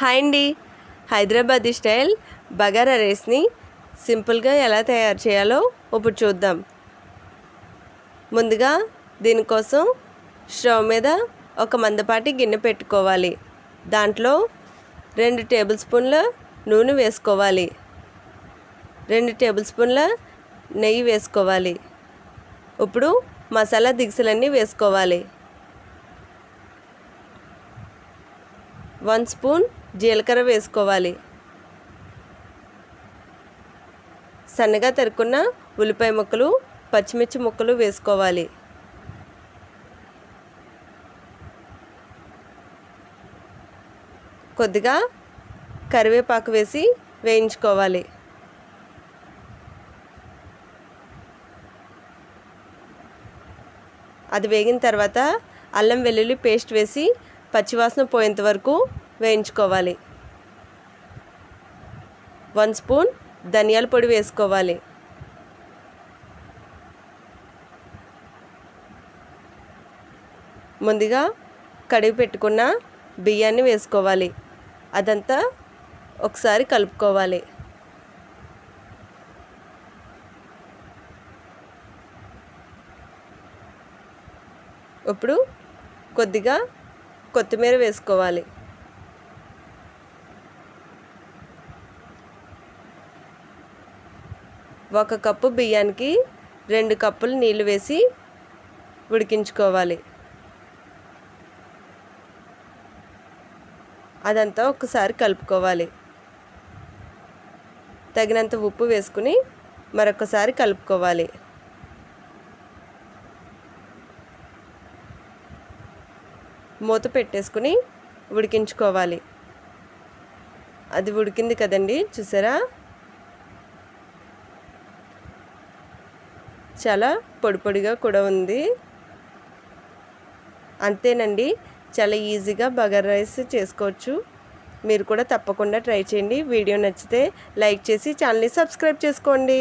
Hi అండి. Hyderabadi style bagara రైస్ని సింపుల్గా ఎలా తయారు చేయాలో ఇప్పుడు చూద్దాం. ముందుగా దీనికోసం స్టవ్ మీద ఒక మందపాటి గిన్నె పెట్టుకోవాలి. దాంట్లో రెండు టేబుల్ స్పూన్ల నూనె వేసుకోవాలి. రెండు టేబుల్ స్పూన్ల నెయ్యి వేసుకోవాలి. ఇప్పుడు మసాలా దినుసులన్నీ వేసుకోవాలి. వన్ స్పూన్ జీలకర్ర వేసుకోవాలి. సన్నగా తరుక్కున్న ఉల్లిపాయ ముక్కలు పచ్చిమిర్చి ముక్కలు వేసుకోవాలి. కొద్దిగా కరివేపాకు వేసి వేయించుకోవాలి. అది వేగిన తర్వాత అల్లం వెల్లుల్లి పేస్ట్ వేసి పచ్చివాసన పోయేంత వరకు వేయించుకోవాలి. వన్ స్పూన్ ధనియాల పొడి వేసుకోవాలి. ముందుగా కడిగి పెట్టుకున్న బియ్యాన్ని వేసుకోవాలి. అదంతా ఒకసారి కలుపుకోవాలి. ఇప్పుడు కొద్దిగా కొత్తిమీర వేసుకోవాలి. ఒక కప్పు బియ్యానికి రెండు కప్పులు నీళ్ళు వేసి ఉడికించుకోవాలి. అదంతా ఒకసారి కలుపుకోవాలి. తగినంత ఉప్పు వేసుకుని మరొకసారి కలుపుకోవాలి. మూత పెట్టేసుకుని ఉడికించుకోవాలి. అది ఉడికింది కదండి చూసారా? చాలా పొడి పొడిగా కూడా ఉంది. అంతేనండి చాలా ఈజీగా బగర్ రైస్ చేసుకోవచ్చు. మీరు కూడా తప్పకుండా ట్రై చేయండి. వీడియో నచ్చితే లైక్ చేసి ఛానల్ని సబ్స్క్రైబ్ చేసుకోండి.